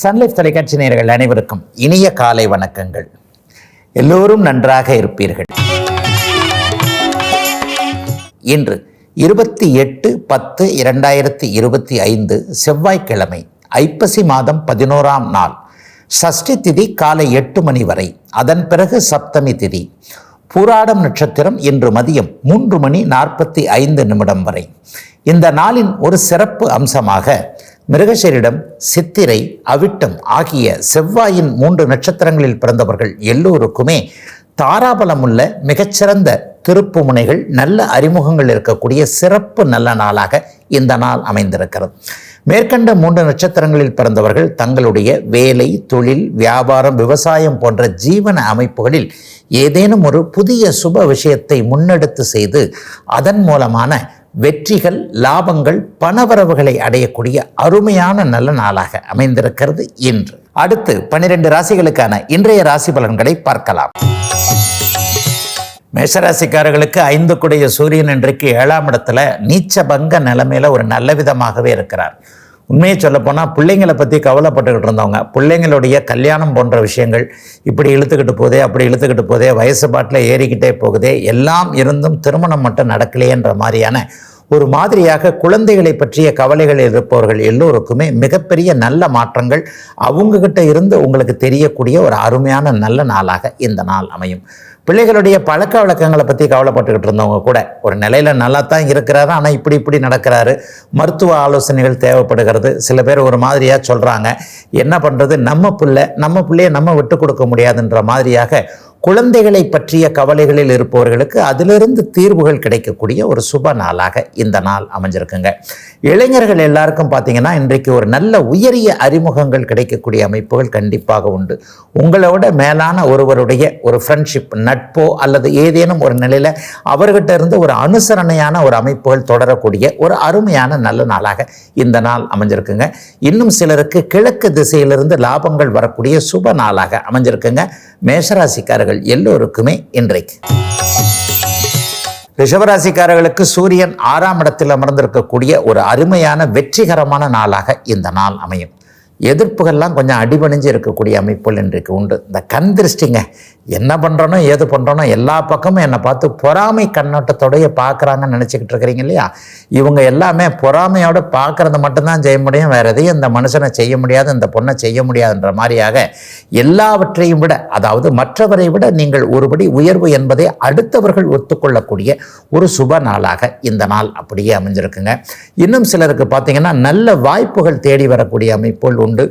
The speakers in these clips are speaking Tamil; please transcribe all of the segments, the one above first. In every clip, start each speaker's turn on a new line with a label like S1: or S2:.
S1: சன்லைஃப் தொலைக்காட்சி நேயர்கள் அனைவருக்கும் இனிய காலை வணக்கங்கள். எல்லோரும் நன்றாக இருப்பீர்கள். இன்று இருபத்தி எட்டு பத்து இரண்டாயிரத்தி இருபத்தி ஐந்து செவ்வாய்க்கிழமை ஐப்பசி மாதம் பதினோராம் நாள். சஷ்டி திதி காலை எட்டு மணி வரை. அதன் பிறகு சப்தமி திதி. பூராடம் நட்சத்திரம் இன்று மதியம் மூன்று மணி நாற்பத்தி ஐந்து நிமிடம் வரை. இந்த நாளின் ஒரு சிறப்பு அம்சமாக மிருகசரிடம் சித்திரை அவிட்டம் ஆகிய செவ்வாயின் மூன்று நட்சத்திரங்களில் பிறந்தவர்கள் எல்லோருக்குமே தாராபலமுள்ள மிகச்சிறந்த திருப்பு முனைகள் நல்ல அறிமுகங்கள் இருக்கக்கூடிய சிறப்பு நல்ல நாளாக இந்த நாள் அமைந்திருக்கிறது. மேற்கண்ட மூன்று நட்சத்திரங்களில் பிறந்தவர்கள் தங்களுடைய வேலை தொழில் வியாபாரம் விவசாயம் போன்ற ஜீவன அமைப்புகளில் ஏதேனும் ஒரு புதிய சுப விஷயத்தை முன்னெடுத்து செய்து அதன் மூலமான வெற்றிகள் லாபங்கள் பணவரவுகளை அடையக்கூடிய அருமையான நல்ல நாளாக அமைந்திருக்கிறது இன்று. அடுத்து பனிரெண்டு ராசிகளுக்கான இன்றைய ராசி பலன்களை பார்க்கலாம். மேஷராசிக்காரர்களுக்கு ஐந்து குடைய சூரியன் இன்றைக்கு ஏழாம் இடத்துல நீச்சபங்க நிலைமையில ஒரு நல்ல விதமாகவே இருக்கிறார். உண்மையை சொல்லப்போனால் பிள்ளைங்களை பற்றி கவலைப்பட்டுக்கிட்டு இருந்தவங்க பிள்ளைங்களுடைய கல்யாணம் போன்ற விஷயங்கள் இப்படி இழுத்துக்கிட்டு போதே அப்படி இழுத்துக்கிட்டு போதே வயசு பாட்டில் ஏறிக்கிட்டே போகுதே எல்லாம் இருந்தும் திருமணம் மட்டும் நடக்கலையேன்ற மாதிரியான ஒரு மாதிரியாக குழந்தைகளை பற்றிய கவலைகள் இருப்பவர்கள் எல்லோருக்குமே மிகப்பெரிய நல்ல மாற்றங்கள் அவங்கக்கிட்ட இருந்து உங்களுக்கு தெரியக்கூடிய ஒரு அருமையான நல்ல நாளாக இந்த நாள் அமையும். பிள்ளைகளுடைய பழக்க வழக்கங்களை பற்றி கவலைப்பட்டுக்கிட்டு இருந்தவங்க கூட ஒரு நிலையில் நல்லா தான் இருக்கிறாரு ஆனால் இப்படி இப்படி நடக்கிறாரு. மருத்துவ ஆலோசனைகள் தேவைப்படுகிறது. சில பேர் ஒரு மாதிரியாக சொல்கிறாங்க என்ன பண்ணுறது நம்ம பிள்ளை நம்ம பிள்ளையை நம்ம விட்டு கொடுக்க முடியாதுன்ற மாதிரியாக குழந்தைகளை பற்றிய கவலைகளில் இருப்பவர்களுக்கு அதிலிருந்து தீர்வுகள் கிடைக்கக்கூடிய ஒரு சுப நாளாக இந்த நாள் அமைஞ்சிருக்குங்க. இளைஞர்கள் எல்லாருக்கும் பார்த்தீங்கன்னா இன்றைக்கு ஒரு நல்ல உயரிய அறிமுகங்கள் கிடைக்கக்கூடிய அமைப்புகள் கண்டிப்பாக உண்டு. உங்களோட மேலான ஒருவருடைய ஒரு ஃப்ரெண்ட்ஷிப் நட்போ அல்லது ஏதேனும் ஒரு நிலையில் அவர்கிட்ட இருந்து ஒரு அனுசரணையான ஒரு அமைப்புகள் தொடரக்கூடிய ஒரு அருமையான நல்ல நாளாக இந்த நாள் அமைஞ்சிருக்குங்க. இன்னும் சிலருக்கு கிழக்கு திசையிலிருந்து லாபங்கள் வரக்கூடிய சுப நாளாக அமைஞ்சிருக்குங்க. மேஷராசிக்காரர்கள் எல்லோருக்குமே இன்றைக்கு. ரிஷபராசிக்காரர்களுக்கு சூரியன் ஆறாம் இடத்தில் அமர்ந்திருக்கக்கூடிய ஒரு அருமையான வெற்றிகரமான நாளாக இந்த நாள் அமையும். எதிர்ப்புகள்லாம் கொஞ்சம் அடிபணிஞ்சு இருக்கக்கூடிய அமைப்புகள் இன்றைக்கு உண்டு. இந்த கண் திருஷ்டிங்க. என்ன பண்ணுறனோ ஏது பண்ணுறனோ எல்லா பக்கமும் என்னை பார்த்து பொறாமை கண்ணோட்டத்தோடைய பார்க்குறாங்கன்னு நினச்சிக்கிட்டு இருக்கிறீங்க இல்லையா? இவங்க எல்லாமே பொறாமையோட பார்க்குறது மட்டும்தான் செய்ய முடியும். வேறு எதையும் இந்த மனுஷனை செய்ய முடியாது இந்த பொண்ணை செய்ய முடியாதுன்ற மாதிரியாக எல்லாவற்றையும் விட அதாவது மற்றவரை விட நீங்கள் ஒருபடி உயர்வு என்பதை அடுத்தவர்கள் ஒத்துக்கொள்ளக்கூடிய ஒரு சுப நாளாக இந்த நாள் அப்படியே அமைஞ்சிருக்குங்க. இன்னும் சிலருக்கு பார்த்தீங்கன்னா நல்ல வாய்ப்புகள் தேடி வரக்கூடிய அமைப்புகள் உண்டு.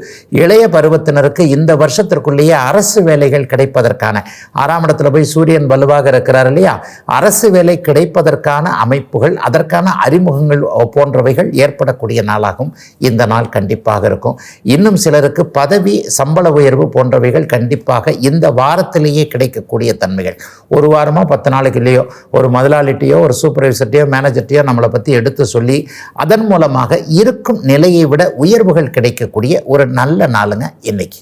S1: இளைய பருவத்தினருக்கு இந்த வருஷத்திற்குள்ளேயே அரசு வேலைகள் கிடைப்பதற்கான ஆறாம் இடத்துல போய் சூரியன் வலுவாக இருக்கிறார் இல்லையா? அரசு வேலை கிடைப்பதற்கான அமைப்புகள் அதற்கான அறிமுகங்கள் போன்றவைகள் ஏற்படக்கூடிய நாளாகும். இந்த நாள் கண்டிப்பாக இருக்கும். இன்னும் சிலருக்கு பதவி சம்பள உயர்வு போன்றவைகள் கண்டிப்பாக இந்த வாரத்திலேயே கிடைக்கக்கூடிய தன்மைகள். ஒரு வாரமோ பத்து நாளைக்கு இல்லையோ ஒரு முதலாளிட்டையோ ஒரு சூப்பர்வைசர்ட்டையோ மேனேஜர்ட்டையோ நம்மளை பற்றி எடுத்து சொல்லி அதன் மூலமாக இருக்கும் நிலையை விட உயர்வுகள் கிடைக்கக்கூடிய ஒரு நல்ல நாளுங்க இன்னைக்கு.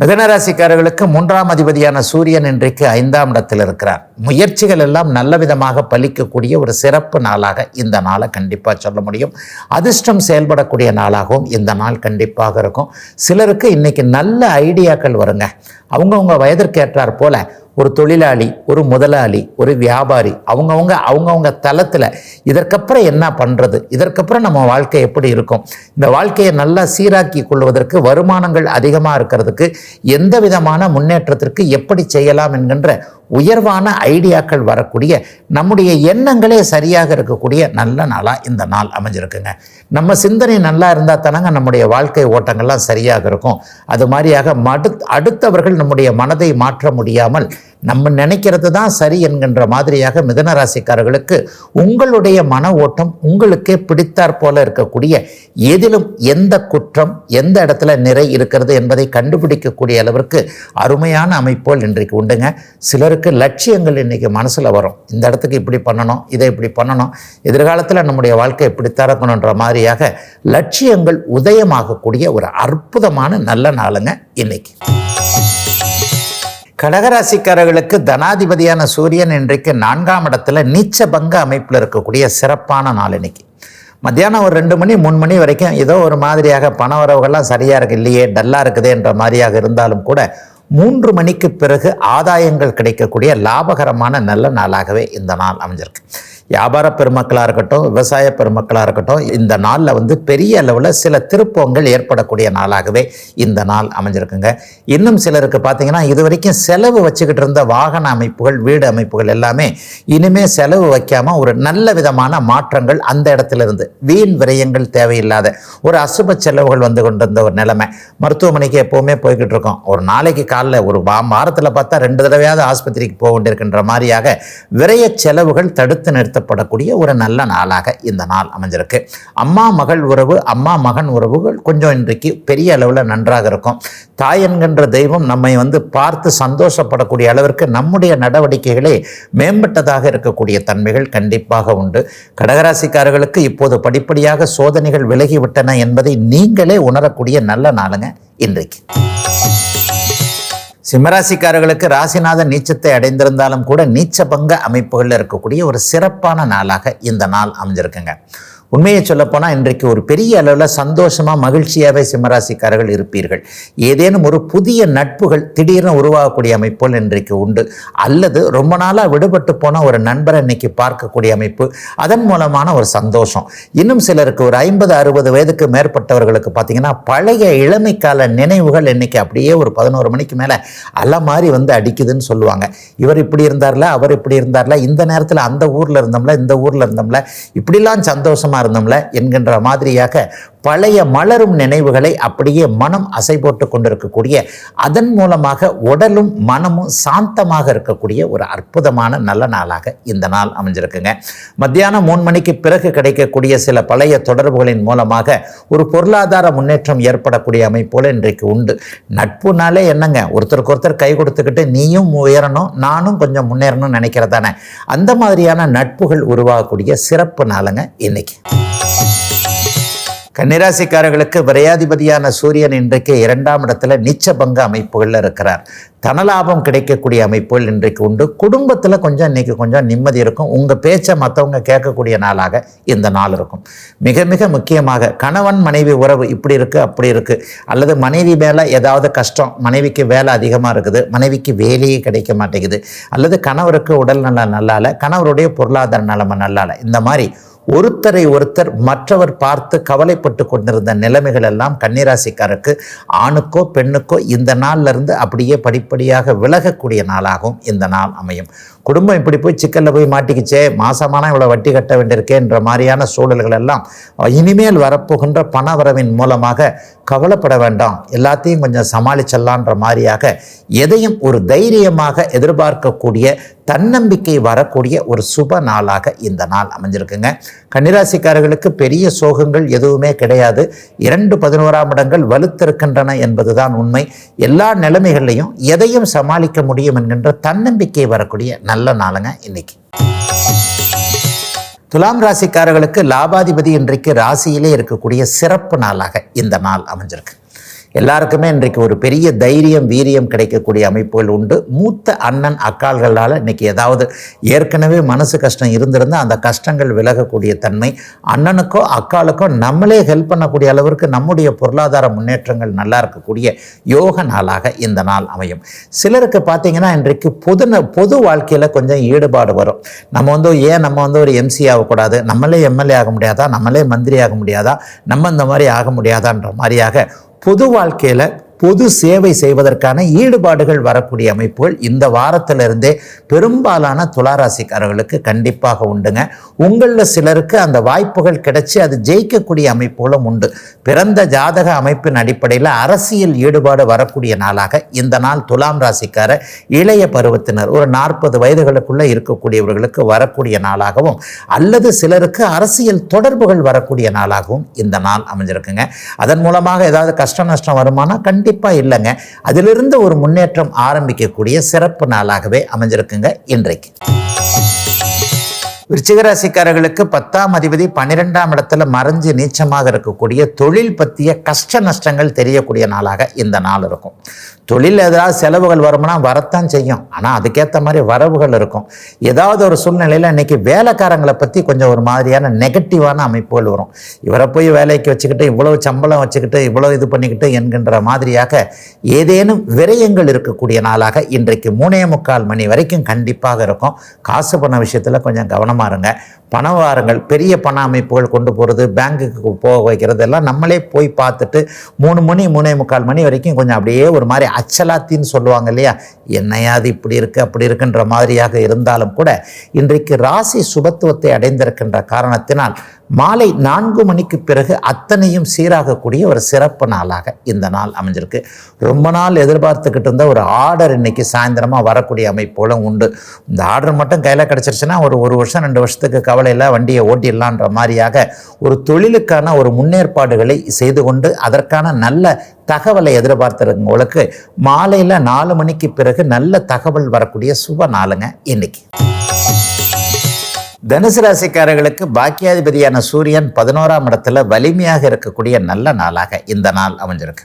S1: மிதனராசிக்காரர்களுக்கு மூன்றாம் அதிபதியான சூரியன் இன்றைக்கு ஐந்தாம் இடத்தில் இருக்கிறார். முயற்சிகள் எல்லாம் நல்ல விதமாக பலிக்கக்கூடிய ஒரு சிறப்பு நாளாக இந்த நாளை கண்டிப்பாக சொல்ல முடியும். அதிர்ஷ்டம் செயல்படக்கூடிய நாளாகவும் இந்த நாள் கண்டிப்பாக இருக்கும். சிலருக்கு இன்னைக்கு நல்ல ஐடியாக்கள் வருங்க. அவங்கவுங்க வயதிற்கு ஏற்றார் போல ஒரு தொழிலாளி ஒரு முதலாளி ஒரு வியாபாரி அவங்கவுங்க அவங்கவுங்க தளத்தில் இதற்கப்புறம் என்ன பண்ணுறது இதற்கப்புறம் நம்ம வாழ்க்கை எப்படி இருக்கும்? இந்த வாழ்க்கையை நல்லா சீராக்கி கொள்வதற்கு வருமானங்கள் அதிகமாக இருக்கிறதுக்கு எந்த விதமான முன்னேற்றத்திற்கு எப்படி செய்யலாம் என்கின்ற உயர்வான ஐடியாக்கள் வரக்கூடிய நம்முடைய எண்ணங்களே சரியாக இருக்கக்கூடிய நல்ல நாளாக இந்த நாள் அமைஞ்சிருக்குங்க. நம்ம சிந்தனை நல்லா இருந்தால் தானங்க நம்முடைய வாழ்க்கை ஓட்டங்கள்லாம் சரியாக இருக்கும். அது மாதிரியாக மடு அடுத்தவர்கள் நம்முடைய மனதை மாற்ற முடியாமல் நம்ம நினைக்கிறது தான் சரி என்கின்ற மாதிரியாக மிதன ராசிக்காரர்களுக்கு உங்களுடைய மன ஓட்டம் உங்களுக்கே பிடித்தாற் போல இருக்கக்கூடிய எதிலும் எந்த குற்றம் எந்த இடத்துல நிறை இருக்கிறது என்பதை கண்டுபிடிக்கக்கூடிய அளவிற்கு அருமையான அமைப்போல் இன்றைக்கு உண்டுங்க. சிலருக்கு லட்சியங்கள் இன்னைக்கு மனசில் வரும். இந்த இடத்துக்கு இப்படி பண்ணணும் இதை இப்படி பண்ணணும் எதிர்காலத்தில் நம்முடைய வாழ்க்கை இப்படி இருக்கணுன்ற மாதிரியாக லட்சியங்கள் உதயமாகக்கூடிய ஒரு அற்புதமான நல்ல நாளுங்க இன்னைக்கு. கடகராசிக்காரர்களுக்கு தனாதிபதியான சூரியன் இன்றைக்கு நான்காம் இடத்துல நீச்ச பங்க அமைப்பில் இருக்கக்கூடிய சிறப்பான நாள் இன்னைக்கு. மத்தியானம் ஒரு ரெண்டு மணி மூணு மணி வரைக்கும் ஏதோ ஒரு மாதிரியாக பண வரவுகள்லாம் சரியாக இருக்கு இல்லையே டல்லாக இருக்குதேன்ற மாதிரியாக இருந்தாலும் கூட மூன்று மணிக்கு பிறகு ஆதாயங்கள் கிடைக்கக்கூடிய லாபகரமான நல்ல நாளாகவே இந்த நாள் அமைஞ்சிருக்கு. வியாபார பெருமக்களாக இருக்கட்டும் விவசாய பெருமக்களாக இருக்கட்டும் இந்த நாளில் வந்து பெரிய அளவில் சில திருப்பங்கள் ஏற்படக்கூடிய நாளாகவே இந்த நாள் அமைஞ்சிருக்குங்க. இன்னும் சிலருக்கு பார்த்தீங்கன்னா இது வரைக்கும் செலவு வச்சுக்கிட்டு இருந்த வாகன அமைப்புகள் வீடு அமைப்புகள் எல்லாமே இனிமேல் செலவு வைக்காமல் ஒரு நல்ல விதமான மாற்றங்கள் அந்த இடத்துல இருந்து வீண் விரயங்கள் தேவையில்லாத ஒரு அசுப செலவுகள் வந்து கொண்டிருந்த ஒரு நிலைமை. மருத்துவமனைக்கு எப்போவுமே போய்கிட்டு இருக்கோம். ஒரு நாளைக்கு காலைல ஒரு வாரத்தில் பார்த்தா ரெண்டு தடவையாவது ஆஸ்பத்திரிக்கு போக வேண்டியிருக்கின்ற மாதிரியாக விரைய செலவுகள் தடுத்து நிறுத்தப்படக்கூடிய ஒரு நல்ல நாளாக இந்த நாள் அமைஞ்சிருக்கு. அம்மா மகள் உறவு அம்மா மகன் உறவுகள் கொஞ்சம் இன்றைக்கு பெரிய அளவில் நன்றாக இருக்கும். தாய் என்கின்ற தெய்வம் நம்மை வந்து பார்த்து சந்தோஷப்படக்கூடிய அளவிற்கு நம்முடைய நடவடிக்கைகளே மேம்பட்டதாக இருக்கக்கூடிய தன்மைகள் கண்டிப்பாக உண்டு. கடகராசிக்காரர்களுக்கு இப்போது படிப்படியாக சோதனைகள் விலகிவிட்டன என்பதை நீங்களே உணரக்கூடிய நல்ல நாளுங்க இன்றைக்கு. சிம்மராசிக்காரர்களுக்கு ராசிநாதன் நீச்சத்தை அடைந்திருந்தாலும் கூட நீச்ச பங்க அமைப்புகளில் இருக்கக்கூடிய ஒரு சிறப்பான நாளாக இந்த நாள் அமைஞ்சிருக்குங்க. உண்மையை சொல்லப்போனால் இன்றைக்கு ஒரு பெரிய அளவில் சந்தோஷமாக மகிழ்ச்சியாகவே சிம்மராசிக்காரர்கள் இருப்பீர்கள். ஏதேனும் ஒரு புதிய நட்புகள் திடீர்னு உருவாகக்கூடிய அமைப்புகள் இன்றைக்கு உண்டு. அல்லது ரொம்ப நாளாக விடுபட்டு போன ஒரு நண்பரை இன்னைக்கு பார்க்கக்கூடிய அமைப்பு அதன் மூலமான ஒரு சந்தோஷம். இன்னும் சிலருக்கு ஒரு ஐம்பது அறுபது வயதுக்கு மேற்பட்டவர்களுக்கு பார்த்தீங்கன்னா பழைய இளமைக்கால நினைவுகள் இன்னைக்கு அப்படியே ஒரு பதினோரு மணிக்கு மேலே அல்ல மாதிரி வந்து அடிக்குதுன்னு சொல்லுவாங்க. இவர் இப்படி இருந்தார்ல அவர் இப்படி இருந்தார்ல இந்த நேரத்தில் அந்த ஊரில் இருந்தோம்ல இந்த ஊரில் இருந்தோம்ல இப்படிலாம் சந்தோஷமாக இருந்தோம்ல என்கின்ற மாதிரியாக பழைய மலரும் நினைவுகளை அப்படியே மனம் அசை போட்டு கொண்டிருக்கக்கூடிய அதன் மூலமாக உடலும் மனமும் சாந்தமாக இருக்கக்கூடிய ஒரு அற்புதமான நல்ல நாளாக இந்த நாள் அமைஞ்சிருக்குங்க. மத்தியானம் மூணு மணிக்கு பிறகு கிடைக்கக்கூடிய சில பழைய தொடர்புகளின் மூலமாக ஒரு பொருளாதார முன்னேற்றம் ஏற்படக்கூடிய அமைப்போல் இன்றைக்கு உண்டு. நட்புனாலே என்னங்க? ஒருத்தருக்கு ஒருத்தர் கை கொடுத்துக்கிட்டு நீயும் உயரணும் நானும் கொஞ்சம் முன்னேறணும்னு நினைக்கிறதானே? அந்த மாதிரியான நட்புகள் உருவாகக்கூடிய சிறப்பு நாளுங்க இன்னைக்கு. கன்னிராசிக்காரர்களுக்கு விரையாதிபதியான சூரியன் இன்றைக்கு இரண்டாம் இடத்துல நிச்ச பங்கு அமைப்புகளில் இருக்கிறார். தனலாபம் கிடைக்கக்கூடிய அமைப்புகள் இன்றைக்கு உண்டு. குடும்பத்தில் கொஞ்சம் இன்னைக்கு கொஞ்சம் நிம்மதி இருக்கும். உங்கள் பேச்சை மற்றவங்க கேட்கக்கூடிய நாளாக இந்த நாள் இருக்கும். மிக மிக முக்கியமாக கணவன் மனைவி உறவு இப்படி இருக்குது அப்படி இருக்குது அல்லது மனைவி மேலே ஏதாவது கஷ்டம் மனைவிக்கு வேலை அதிகமாக இருக்குது மனைவிக்கு வேலையே கிடைக்க மாட்டேங்குது. அல்லது கணவருக்கு உடல் நலம் நல்லால கணவருடைய பொருளாதார நிலைமை நல்லால இந்த மாதிரி ஒருத்தரை ஒருத்தர் மற்றவர் பார்த்து கவலைப்பட்டு கொண்டிருந்த நிலைமைகள் எல்லாம் கன்னிராசிக்காருக்கு ஆணுக்கோ பெண்ணுக்கோ இந்த நாள்ல இருந்து அப்படியே படிப்படியாக விலகக்கூடிய நாளாகவும் இந்த நாள் அமையும். குடும்பம் இப்படி போய் சிக்கலில் போய் மாட்டிக்கிச்சே மாசமான இவ்வளோ வட்டி கட்ட வேண்டியிருக்கேன்ற மாதிரியான சூழல்கள் எல்லாம் இனிமேல் வரப்போகின்ற பண வரவின் மூலமாக கவலைப்பட வேண்டாம். எல்லாத்தையும் கொஞ்சம் சமாளிச்சிடலான்ற மாதிரியாக எதையும் ஒரு தைரியமாக எதிர்பார்க்கக்கூடிய தன்னம்பிக்கை வரக்கூடிய ஒரு சுப நாளாக இந்த நாள் அமைஞ்சிருக்குங்க. கன்னிராசிக்காரர்களுக்கு பெரிய சோகங்கள் எதுவுமே கிடையாது. இரண்டு பதினோராம் இடங்கள் வலுத்திருக்கின்றன என்பதுதான் உண்மை. எல்லா நிலைமைகள்லையும் எதையும் சமாளிக்க முடியும் என்கின்ற தன்னம்பிக்கை வரக்கூடிய நல்ல நாளுங்க இன்னைக்கு. துலாம் ராசிக்காரர்களுக்கு லாபாதிபதி இன்றைக்கு ராசியிலே இருக்கக்கூடிய சிறப்பு நாளாக இந்த நாள் அமைஞ்சிருக்கு. எல்லாருக்குமே இன்றைக்கு ஒரு பெரிய தைரியம் வீரியம் கிடைக்கக்கூடிய அமைப்புகள் உண்டு. மூத்த அண்ணன் அக்கால்களால் இன்றைக்கி ஏதாவது ஏற்கனவே மனசு கஷ்டம் இருந்திருந்தால் அந்த கஷ்டங்கள் விலகக்கூடிய தன்மை அண்ணனுக்கோ அக்காளுக்கோ நம்மளே ஹெல்ப் பண்ணக்கூடிய அளவிற்கு நம்முடைய பொருளாதார முன்னேற்றங்கள் நல்லா இருக்கக்கூடிய யோக நாளாக இந்த நாள் அமையும். சிலருக்கு பார்த்தீங்கன்னா இன்றைக்கு பொது பொது வாழ்க்கையில் கொஞ்சம் ஈடுபாடு வரும். நம்ம வந்து ஏன் நம்ம வந்து ஒரு எம்சி ஆகக்கூடாது? நம்மளே எம்எல்ஏ ஆக முடியாதா? நம்மளே மந்திரி ஆக முடியாதா? நம்ம இந்த மாதிரி ஆக முடியாதான்ற மாதிரியாக பொது வாழ்க்கையில் பொது சேவை செய்வதற்கான ஈடுபாடுகள் வரக்கூடிய அமைப்புகள் இந்த வாரத்திலிருந்தே பெரும்பாலான துளாராசிக்காரர்களுக்கு கண்டிப்பாக உண்டுங்க. உங்களில் சிலருக்கு அந்த வாய்ப்புகள் கிடைச்சி அது ஜெயிக்கக்கூடிய அமைப்புகளும் உண்டு. பிறந்த ஜாதக அமைப்பின் அடிப்படையில் அரசியல் ஈடுபாடு வரக்கூடிய நாளாக இந்த நாள் துலாம் ராசிக்கார இளைய பருவத்தினர் ஒரு நாற்பது வயதுகளுக்குள்ளே இருக்கக்கூடியவர்களுக்கு வரக்கூடிய நாளாகவும் அல்லது சிலருக்கு அரசியல் தொடர்புகள் வரக்கூடிய நாளாகவும் இந்த நாள் அமைஞ்சிருக்குங்க. அதன் மூலமாக ஏதாவது கஷ்ட நஷ்டம் வருமானா கண்டிப்பாக இல்லைங்க. அதிலிருந்து ஒரு முன்னேற்றம் ஆரம்பிக்கக்கூடிய சிறப்பு நாளாகவே அமைஞ்சிருக்குங்க இன்றைக்கு. விருச்சிகராசிக்காரர்களுக்கு பத்தாம் அதிபதி பன்னிரெண்டாம் இடத்துல மறைஞ்சு நீச்சமாக இருக்கக்கூடிய தொழில் பற்றிய கஷ்ட நஷ்டங்கள் தெரியக்கூடிய நாளாக இந்த நாள் இருக்கும். தொழில் ஏதாவது செலவுகள் வரும்னா வரத்தான் செய்யும். ஆனால் அதுக்கேற்ற மாதிரி வரவுகள் இருக்கும். ஏதாவது ஒரு சூழ்நிலையில் இன்னைக்கு வேலைக்காரங்களை பற்றி கொஞ்சம் ஒரு மாதிரியான நெகட்டிவான அமைப்புகள் வரும். இவரை போய் வேலைக்கு வச்சுக்கிட்டு இவ்வளோ சம்பளம் வச்சுக்கிட்டு இவ்வளோ இது பண்ணிக்கிட்டு என்கின்ற மாதிரியாக ஏதேனும் விரயங்கள் இருக்கக்கூடிய நாளாக இன்றைக்கு மூணே முக்கால் மணி வரைக்கும் கண்டிப்பாக இருக்கும். காசு பண்ண விஷயத்தில் கொஞ்சம் கவனமாக இருங்க. பணவாரங்கள் பெரிய பண அமைப்புகள் கொண்டு போகிறது பேங்குக்கு போக வைக்கிறது எல்லாம் நம்மளே போய் பார்த்துட்டு மூணு மணி மூணே முக்கால் மணி வரைக்கும் கொஞ்சம் அப்படியே ஒரு மாதிரி அச்சலாத்தின்னு சொல்லுவாங்க இல்லையா? என்னையாது இப்படி இருக்குது அப்படி இருக்குன்ற மாதிரியாக இருந்தாலும் கூட இன்றைக்கு ராசி சுபத்துவத்தை அடைந்திருக்கின்ற காரணத்தினால் மாலை நான்கு மணிக்கு பிறகு அத்தனையும் சீராகக்கூடிய ஒரு சிறப்பு நாளாக இந்த நாள் அமைஞ்சிருக்கு. ரொம்ப நாள் எதிர்பார்த்துக்கிட்டு இருந்த ஒரு ஆர்டர் இன்னைக்கு சாயந்தரமாக வரக்கூடிய அமைப்புகளும் உண்டு. இந்த ஆர்டர் மட்டும் கையில் கிடச்சிருச்சுன்னா ஒரு ஒரு வருஷம் ரெண்டு வருஷத்துக்கு கவலையில் வண்டியை ஓட்டிடலான்ற மாதிரியாக ஒரு தொழிலுக்கான ஒரு முன்னேற்பாடுகளை செய்து கொண்டு அதற்கான நல்ல தகவலை எதிர்பார்த்துருக்கவங்களுக்கு மாலையில் நாலு மணிக்கு பிறகு நல்ல தகவல் வரக்கூடிய சுப நாளுங்க இன்னைக்கு. தனுசு ராசிக்காரர்களுக்கு பாக்கியாதிபதியான சூரியன் பதினோராம் இடத்துல வலிமையாக இருக்கக்கூடிய நல்ல நாளாக இந்த நாள் அமைஞ்சிருக்கு.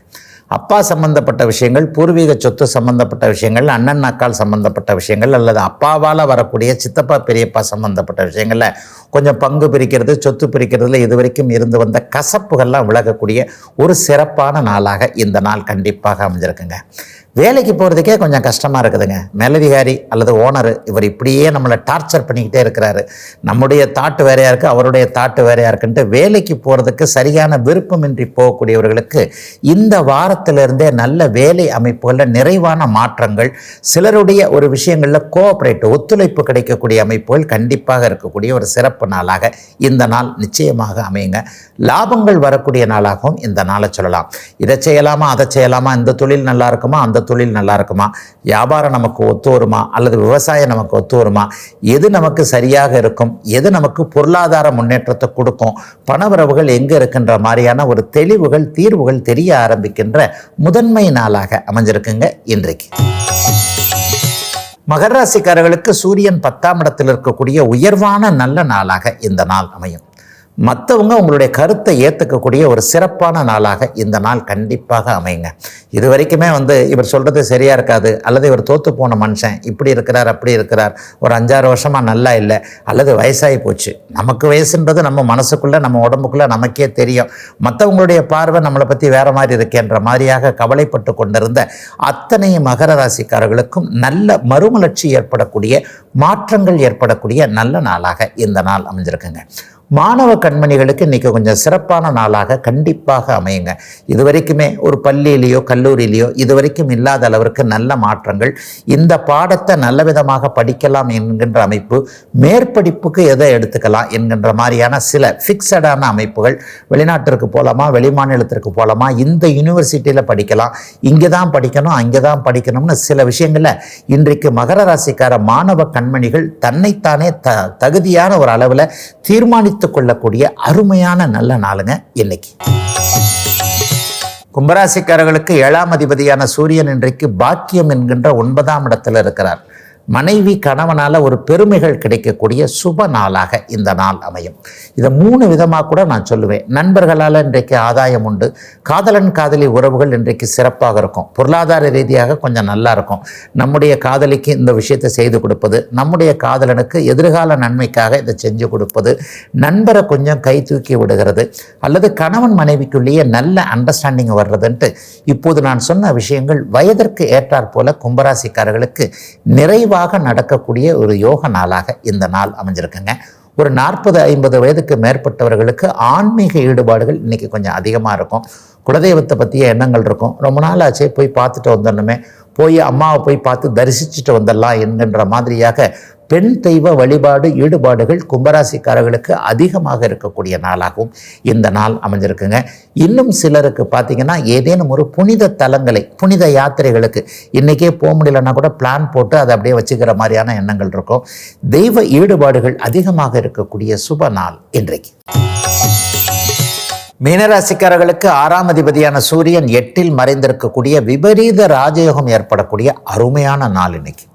S1: அப்பா சம்பந்தப்பட்ட விஷயங்கள் பூர்வீக சொத்து சம்பந்தப்பட்ட விஷயங்கள் அண்ணன் அக்கால் சம்பந்தப்பட்ட விஷயங்கள் அல்லது அப்பாவால் வரக்கூடிய சித்தப்பா பெரியப்பா சம்பந்தப்பட்ட விஷயங்களில் கொஞ்சம் பங்கு பிரிக்கிறது சொத்து பிரிக்கிறதுல இது வரைக்கும் இருந்து வந்த கசப்புகள்லாம் விலகக்கூடிய ஒரு சிறப்பான நாளாக இந்த நாள் கண்டிப்பாக அமைஞ்சிருக்குங்க. வேலைக்கு போகிறதுக்கே கொஞ்சம் கஷ்டமாக இருக்குதுங்க. மேலதிகாரி அல்லது ஓனர் இவர் இப்படியே நம்மளை டார்ச்சர் பண்ணிக்கிட்டே இருக்கிறாரு. நம்முடைய தாட்டு வேறையாக இருக்குது அவருடைய தாட்டு வேறையாக இருக்குன்ட்டு வேலைக்கு போகிறதுக்கு சரியான விருப்பமின்றி போகக்கூடியவர்களுக்கு இந்த வாரத்திலிருந்தே நல்ல வேலை அமைப்புகளில் நிறைவான மாற்றங்கள் சிலருடைய ஒரு விஷயங்களில் கோஆப்ரேட்டிவ் ஒத்துழைப்பு கிடைக்கக்கூடிய அமைப்புகள் கண்டிப்பாக இருக்கக்கூடிய ஒரு சிறப்பு நாளாக இந்த நாள் நிச்சயமாக அமையுங்க. லாபங்கள் வரக்கூடிய நாளாகவும் இந்த நாளை சொல்லலாம். இதை செய்யலாமா அதை செய்யலாமா இந்த தொழில் நல்லா இருக்குமா அந்த தொழில் நல்லா இருக்குமா வியாபாரம் நமக்கு ஒத்து வருமா அல்லது விவசாயம் நமக்கு ஒத்து வருமா எது நமக்கு சரியாக இருக்கும்? எது நமக்கு பொருளாதார முன்னேற்றத்தை கொடுக்கும்? பணவரவுகள் எங்கே இருக்கின்ற மாதிரியான ஒரு தெளிவுகள் தீர்வுகள் தெரிய ஆரம்பிக்கின்ற முதன்மை நாளாக அமைஞ்சிருக்குங்க இன்றைக்கு. மகராசிக்காரர்களுக்கு சூரியன் பத்தாம் இடத்தில் இருக்கக்கூடிய உயர்வான நல்ல நாளாக இந்த நாள் அமையும். மற்றவங்க உங்களுடைய கருத்தை ஏற்றுக்கக்கூடிய ஒரு சிறப்பான நாளாக இந்த நாள் கண்டிப்பாக அமையுங்க. இது வரைக்குமே வந்து இவர் சொல்கிறது சரியாக இருக்காது. அல்லது இவர் தோற்று போன மனுஷன். இப்படி இருக்கிறார் அப்படி இருக்கிறார். ஒரு அஞ்சாறு வருஷமாக நல்லா இல்லை. அல்லது வயசாகி போச்சு. நமக்கு வயசுன்றது நம்ம மனசுக்குள்ளே நம்ம உடம்புக்குள்ளே நமக்கே தெரியும். மற்றவங்களுடைய பார்வை நம்மளை பற்றி வேறு மாதிரி இருக்கேன்ற மாதிரியாக கவலைப்பட்டு கொண்டிருந்த அத்தனை மகர ராசிக்காரர்களுக்கும் நல்ல மறுமலர்ச்சி ஏற்படக்கூடிய மாற்றங்கள் ஏற்படக்கூடிய நல்ல நாளாக இந்த நாள் அமைஞ்சிருக்குங்க. மாணவ கண்மணிகளுக்கு இன்றைக்கி கொஞ்சம் சிறப்பான நாளாக கண்டிப்பாக அமையுங்க. இது வரைக்குமே ஒரு பள்ளியிலேயோ கல்லூரியிலேயோ இது வரைக்கும் இல்லாத அளவிற்கு நல்ல மாற்றங்கள். இந்த பாடத்தை நல்ல விதமாக படிக்கலாம் என்கின்ற அமைப்பு மேற்படிப்புக்கு எதை எடுத்துக்கலாம் என்கின்ற மாதிரியான சில ஃபிக்ஸடான அமைப்புகள் வெளிநாட்டிற்கு போகலாமா வெளிமாநிலத்திற்கு போகலாமா இந்த யூனிவர்சிட்டியில் படிக்கலாம் இங்கே தான் படிக்கணும் அங்கே தான் படிக்கணும்னு சில விஷயங்களில் இன்றைக்கு மகர ராசிக்கார மாணவ கண்மணிகள் தன்னைத்தானே த தகுதியான ஒரு அளவில் தீர்மானித்து கொள்ளக்கூடிய அருமையான நல்ல நாளுங்க இன்னைக்கு. கும்பராசிக்காரர்களுக்கு ஏழாம் அதிபதியான சூரியன் இன்றைக்கு பாக்கியம் என்கின்ற ஒன்பதாம் இடத்துல இருக்கிறார். மனைவி கணவனால் ஒரு பெருமைகள் கிடைக்கக்கூடிய சுப நாளாக இந்த நாள் அமையும். இதை மூணு விதமாக கூட நான் சொல்லுவேன். நண்பர்களால் இன்றைக்கு ஆதாயம் உண்டு. காதலன் காதலி உறவுகள் இன்றைக்கு சிறப்பாக இருக்கும். பொருளாதார ரீதியாக கொஞ்சம் நல்லா இருக்கும். நம்முடைய காதலிக்கு இந்த விஷயத்தை செய்து கொடுப்பது நம்முடைய காதலனுக்கு எதிர்கால நன்மைக்காக இதை செஞ்சு கொடுப்பது நண்பரை கொஞ்சம் கை தூக்கி விடுகிறது அல்லது கணவன் மனைவிக்குள்ளேயே நல்ல அண்டர்ஸ்டாண்டிங் வர்றதுன்ட்டு இப்போது நான் சொன்ன விஷயங்கள் வயதிற்கு ஏற்றாற்போல கும்பராசிக்காரர்களுக்கு நிறைவாக நடக்கக்கூடிய ஒரு யோக நாளாக இந்த நாள் அமைஞ்சிருக்குங்க. ஒரு நாற்பது ஐம்பது வயதுக்கு மேற்பட்டவர்களுக்கு ஆன்மீக ஈடுபாடுகள் இன்றைக்கி கொஞ்சம் அதிகமாக இருக்கும். குலதெய்வத்தை பற்றிய எண்ணங்கள் இருக்கும். ரொம்ப நாள் ஆச்சே போய் பார்த்துட்டு வந்துடணுமே போய் அம்மாவை போய் பார்த்து தரிசிச்சுட்டு வந்துடலாம் என்கின்ற மாதிரியாக பெண் தெய்வ வழிபாடு ஈடுபாடுகள் கும்பராசிக்காரர்களுக்கு அதிகமாக இருக்கக்கூடிய நாளாகவும் இந்த நாள் அமைஞ்சிருக்குங்க. இன்னும் சிலருக்கு பார்த்தீங்கன்னா ஏதேனும் ஒரு புனித தலங்களை புனித யாத்திரைகளுக்கு இன்றைக்கே போக முடியலன்னா கூட பிளான் போட்டு அதை அப்படியே வச்சுக்கிற மாதிரியான எண்ணங்கள் இருக்கும். தெய்வ ஈடுபாடுகள் அதிகமாக இருக்கக்கூடிய சுப நாள் இன்றைக்கு. மீனராசிக்காரர்களுக்கு ஆறாம் அதிபதியான சூரியன் எட்டில் மறைந்திருக்கக்கூடிய விபரீத ராஜயோகம் ஏற்படக்கூடிய அருமையான நாள் இன்னைக்கு.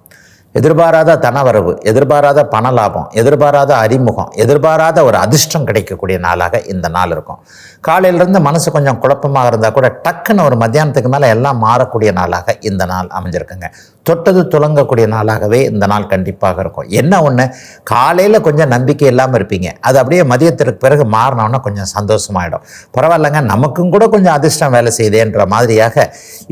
S1: எதிர்பாராத தனவரவு எதிர்பாராத பண லாபம் எதிர்பாராத அறிமுகம் எதிர்பாராத ஒரு அதிர்ஷ்டம் கிடைக்கக்கூடிய நாளாக இந்த நாள் இருக்கும். காலையிலேருந்து மனசு கொஞ்சம் குழப்பமாக இருந்தால் கூட டக்குன்னு ஒரு மத்தியானத்துக்கு மேலே எல்லாம் மாறக்கூடிய நாளாக இந்த நாள் அமைஞ்சிருக்குங்க. தொட்டது துளங்கக்கூடிய நாளாகவே இந்த நாள் கண்டிப்பாக இருக்கும். என்ன ஒன்று காலையில் கொஞ்சம் நம்பிக்கை இல்லாமல் இருப்பீங்க. அது அப்படியே மதியத்திற்கு பிறகு மாறினோன்னா கொஞ்சம் சந்தோஷமாயிடும். பரவாயில்லைங்க நமக்கும் கூட கொஞ்சம் அதிர்ஷ்டம் வேலை செய்தேன்ற மாதிரியாக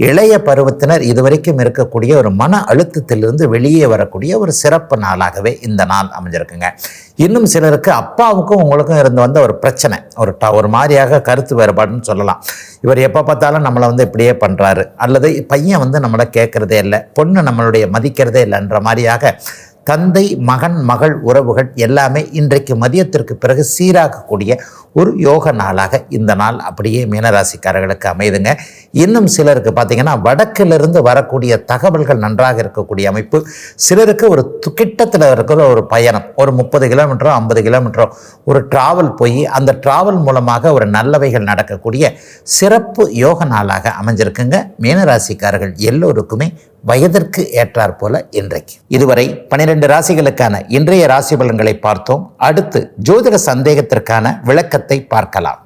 S1: இளைய பருவத்தினர் இதுவரைக்கும் இருக்கக்கூடிய ஒரு மன அழுத்தத்திலிருந்து வெளியே வரக்கூடிய ஒரு சிறப்பு நாளாகவே இந்த நாள் அமைஞ்சிருக்குங்க. இன்னும் சிலருக்கு அப்பாவுக்கும் உங்களுக்கும் இருந்து வந்த ஒரு பிரச்சனை ஒரு ட ஒரு மாதிரியாக கருத்து வேறுபாடுன்னு சொல்லலாம். இவர் எப்போ பார்த்தாலும் நம்மளை வந்து இப்படியே பண்ணுறாரு அல்லது பையன் வந்து நம்மளை கேட்குறதே இல்லை பொண்ணு நம்மளுடைய மதிக்கிறதே இல்லைன்ற மாதிரியாக தந்தை மகன் மகள் உறவுகள் எல்லாமே இன்றைக்கு மதியத்திற்கு பிறகு சீராகக்கூடிய ஒரு யோக நாளாக இந்த நாள் அப்படியே மீனராசிக்காரர்களுக்கு அமைதுங்க இன்னும் சிலருக்கு பார்த்தீங்கன்னா வடக்கிலிருந்து வரக்கூடிய தகவல்கள் நன்றாக இருக்கக்கூடிய அமைப்பு. சிலருக்கு ஒரு து- கிட்டத்தில் இருக்கிற ஒரு பயணம். ஒரு முப்பது கிலோமீட்டரோ ஐம்பது கிலோமீட்டரோ ஒரு டிராவல் போய் அந்த டிராவல் மூலமாக ஒரு நல்லவைகள் நடக்கக்கூடிய சிறப்பு யோக நாளாக அமைஞ்சிருக்குங்க. மீனராசிக்காரர்கள் எல்லோருக்குமே வயதிற்கு ஏற்றாற் போல இன்றைக்கு. இதுவரை பனிரெண்டு ராசிகளுக்கான இன்றைய ராசி பலன்களை பார்த்தோம். அடுத்து ஜோதிட சந்தேகத்திற்கான விளக்கத்தை பார்க்கலாம்.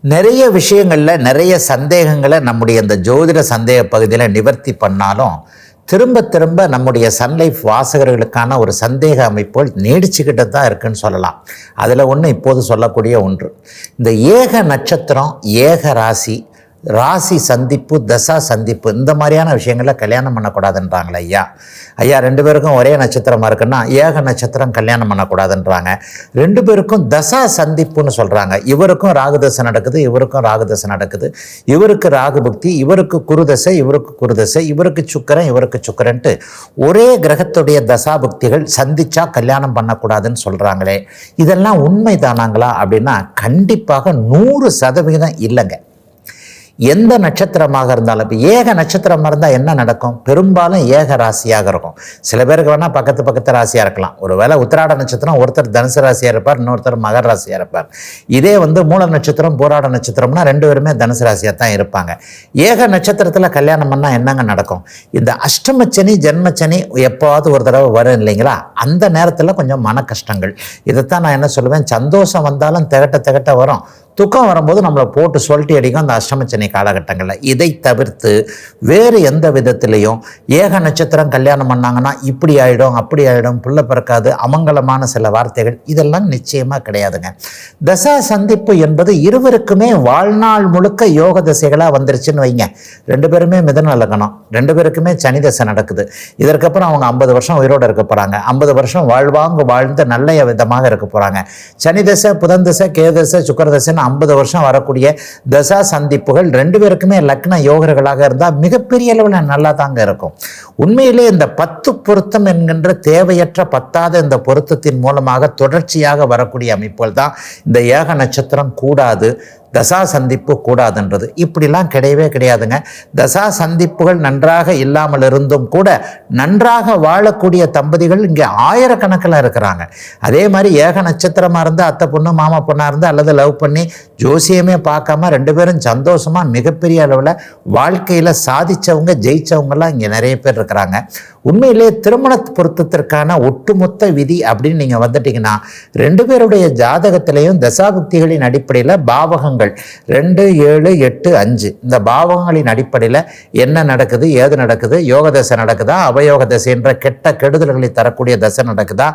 S1: நிறைய விஷயங்களில் நிறைய சந்தேகங்களை நம்முடைய இந்த ஜோதிட சந்தேக பகுதியில் நிவர்த்தி பண்ணாலும் திரும்ப திரும்ப நம்முடைய சன்லைஃப் வாசகர்களுக்கான ஒரு சந்தேக அமைப்புகள் நீடிச்சுக்கிட்டு தான் இருக்குன்னு சொல்லலாம். அதில் ஒன்று இப்போது சொல்லக்கூடிய ஒன்று. இந்த ஏக நட்சத்திரம் ஏக ராசி ராசி சந்திப்பு தசா சந்திப்பு இந்த மாதிரியான விஷயங்களில் கல்யாணம் பண்ணக்கூடாதுன்றாங்களே ஐயா. ஐயா ரெண்டு பேருக்கும் ஒரே நட்சத்திரமாக இருக்குன்னா ஏக நட்சத்திரம் கல்யாணம் பண்ணக்கூடாதுன்றாங்க. ரெண்டு பேருக்கும் தசா சந்திப்புன்னு சொல்கிறாங்க இவருக்கும் ராகுதசை நடக்குது இவருக்கும் ராகுதசை நடக்குது. இவருக்கு ராகு புக்தி இவருக்கு குருதசை இவருக்கு குருதசை இவருக்கு சுக்கரன் இவருக்கு சுக்கரன்ட்டு ஒரே கிரகத்துடைய தசா புக்திகள் சந்திச்சா கல்யாணம் பண்ணக்கூடாதுன்னு சொல்கிறாங்களே இதெல்லாம் உண்மைதானாங்களா அப்படின்னா கண்டிப்பாக நூறு சதவிகிதம் இல்லைங்க. எந்த நட்சத்திரமாக இருந்தாலும் இப்போ ஏக நட்சத்திரமாக இருந்தால் என்ன நடக்கும்? பெரும்பாலும் ஏக ராசியாக இருக்கும். சில பேருக்கு வேணால் பக்கத்து பக்கத்து ராசியாக இருக்கலாம். ஒரு வேளை உத்திராட நட்சத்திரம் ஒருத்தர் தனுசு ராசியாக இருப்பார் இன்னொருத்தர் மகர ராசியாக இருப்பார். இதே வந்து மூல நட்சத்திரம் போராட நட்சத்திரம்னா ரெண்டு பேருமே தனுசு ராசியாக தான் இருப்பாங்க. ஏக நட்சத்திரத்தில் கல்யாணம் பண்ணால் என்னங்க நடக்கும்? இந்த அஷ்டமச்சனி ஜென்மச்சனி எப்போவாவது ஒரு தடவை வரும் இல்லைங்களா? அந்த நேரத்தில் கொஞ்சம் மன கஷ்டங்கள். இதைத்தான் நான் என்ன சொல்லுவேன்? சந்தோஷம் வந்தாலும் திகட்ட திகட்ட வரும். துக்கம் வரும்போது நம்மளை போட்டு சொல்லிட்டு அடிக்கும் அந்த அஷ்டமச்சனை காலகட்டங்களில். இதை தவிர்த்து வேறு எந்த விதத்திலையும் ஏக நட்சத்திரம் கல்யாணம் பண்ணாங்கன்னா இப்படி ஆகிடும் அப்படி ஆகிடும் புள்ள பிறக்காது அமங்கலமான சில வார்த்தைகள் இதெல்லாம் நிச்சயமாக கிடையாதுங்க. தசா சந்திப்பு என்பது இருவருக்குமே வாழ்நாள் முழுக்க யோக தசைகளாக வந்துருச்சுன்னு வைங்க. ரெண்டு பேருமே மிதன லக்னம் ரெண்டு பேருக்குமே சனி தசை நடக்குது. இதற்கப்புறம் அவங்க ஐம்பது வருஷம் உயிரோடு இருக்க போகிறாங்க ஐம்பது வருஷம் வாழ்வாங்க வாழ்ந்து நல்ல விதமாக இருக்க போகிறாங்க சனி தசை புதன் தசை கேதசை சுக்கர தசைன்னு ஐம்பது வருஷம் வரக்கூடிய தசா சந்திப்புகள் ரெண்டு பேருக்குமே லக்ன யோகர்களாக இருந்தால் மிகப்பெரிய அளவில் நல்லா தாங்க இருக்கும். உண்மையிலே இந்த பத்து பொருத்தம் என்கின்ற தேவையற்ற பத்தாத இந்த பொருத்தத்தின் மூலமாக தொடர்ச்சியாக வரக்கூடிய அமைப்புகள் தான். இந்த ஏக நட்சத்திரம் கூடாது தசா சந்திப்பு கூடாதுன்றது. இப்படிலாம் கிடையவே கிடையாதுங்க. தசா சந்திப்புகள் நன்றாக இல்லாமல் இருந்தும் கூட நன்றாக வாழக்கூடிய தம்பதிகள் இங்கே ஆயிரக்கணக்கில் இருக்கிறாங்க. அதே மாதிரி ஏக நட்சத்திரமாக இருந்தால் அத்தை பொண்ணு மாமா பொண்ணாக இருந்து அல்லது லவ் பண்ணி ஜோசியமே பார்க்காம ரெண்டு பேரும் சந்தோஷமாக மிகப்பெரிய அளவில் வாழ்க்கையில் சாதித்தவங்க ஜெயித்தவங்கலாம் இங்கே நிறைய பேர் இருக்கிறாங்க. உண்மையிலே திருமண பொருத்தத்திற்கான ஒட்டுமொத்த விதி அப்படின்னு நீங்கள் வந்துட்டீங்கன்னா ரெண்டு பேருடைய ஜாதகத்திலையும் தசாபுக்திகளின் அடிப்படையில் பாவகங்கள் ரெண்டு ஏழு எட்டு அஞ்சு. இந்த பாவகங்களின் அடிப்படையில் என்ன நடக்குது ஏது நடக்குது யோக தசை நடக்குதா அவயோக தசைன்ற கெட்ட கெடுதல்களை தரக்கூடிய தசை நடக்குதா?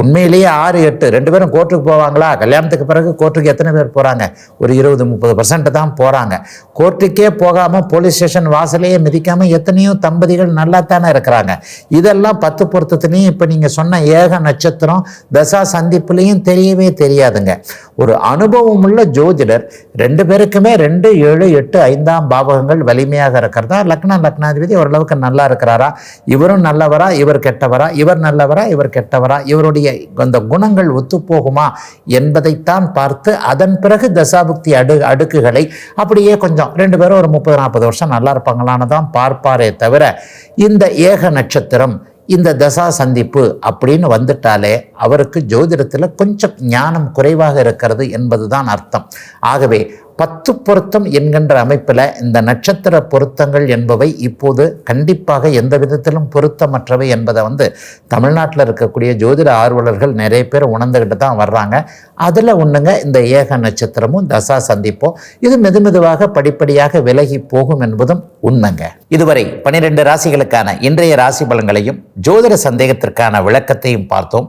S1: உண்மையிலேயே ஆறு எட்டு ரெண்டு பேரும் கோர்ட்டுக்கு போவாங்களா? கல்யாணத்துக்கு பிறகு கோர்ட்டுக்கு எத்தனை பேர் போகிறாங்க ஒரு இருபது முப்பது பர்சன்ட் தான் போகிறாங்க கோர்ட்டுக்கே போகாமல் போலீஸ் ஸ்டேஷன் வாசலையே மிதிக்காமல் எத்தனையோ தம்பதிகள் நல்லா தானே இருக்கிறாங்க. இதெல்லாம் பத்து பொருத்தத்துலேயும் இப்போ நீங்கள் சொன்ன ஏக நட்சத்திரம் தசா சந்திப்புலேயும் தெரியவே தெரியாதுங்க. ஒரு அனுபவம் உள்ள ஜோதிடர் ரெண்டு பேருக்குமே ரெண்டு ஏழு எட்டு ஐந்தாம் பாவகங்கள் வலிமையாக இருக்கிறதா? லக்ன லக்னாதிபதி ஓரளவுக்கு நல்லா இருக்கிறாரா? இவரும் நல்லவரா? இவர் கெட்டவரா? இவர் நல்லவரா? இவர் கெட்டவரா? இவருடைய அந்த குணங்கள் ஒத்துப்போகுமா என்பதைத்தான் பார்த்து அதன் பிறகு தசாபுக்தி அடு அடுக்குகளை அப்படியே கொஞ்சம் ரெண்டு பேரும் ஒரு முப்பது நாற்பது வருஷம் நல்லா இருப்பாங்களான்னு தான் பார்ப்பாரே தவிர இந்த ஏக நட்சத்திரம் இந்த தசா சந்திப்பு அப்படின்னு வந்துட்டாலே அவருக்கு ஜோதிடத்தில் கொஞ்சம் ஞானம் குறைவாக இருக்கிறது என்பதுதான் அர்த்தம். ஆகவே பத்து பொருத்தம் என்கின்ற அமைப்பில் இந்த நட்சத்திர பொருத்தங்கள் என்பவை இப்போது கண்டிப்பாக எந்த விதத்திலும் பொருத்தமற்றவை என்பதை வந்து தமிழ்நாட்டில் இருக்கக்கூடிய ஜோதிட ஆர்வலர்கள் நிறைய பேர் உணர்ந்துக்கிட்டு தான் வர்றாங்க. அதில் ஒன்றுங்க இந்த ஏக நட்சத்திரமும் தசா சந்திப்போம். இது மெதுமெதுவாக படிப்படியாக விலகி போகும் என்பதும் உண்மைங்க. இதுவரை பனிரெண்டு ராசிகளுக்கான இன்றைய ராசி பலன்களையும் ஜோதிட சந்தேகத்திற்கான விளக்கத்தையும் பார்த்தோம்.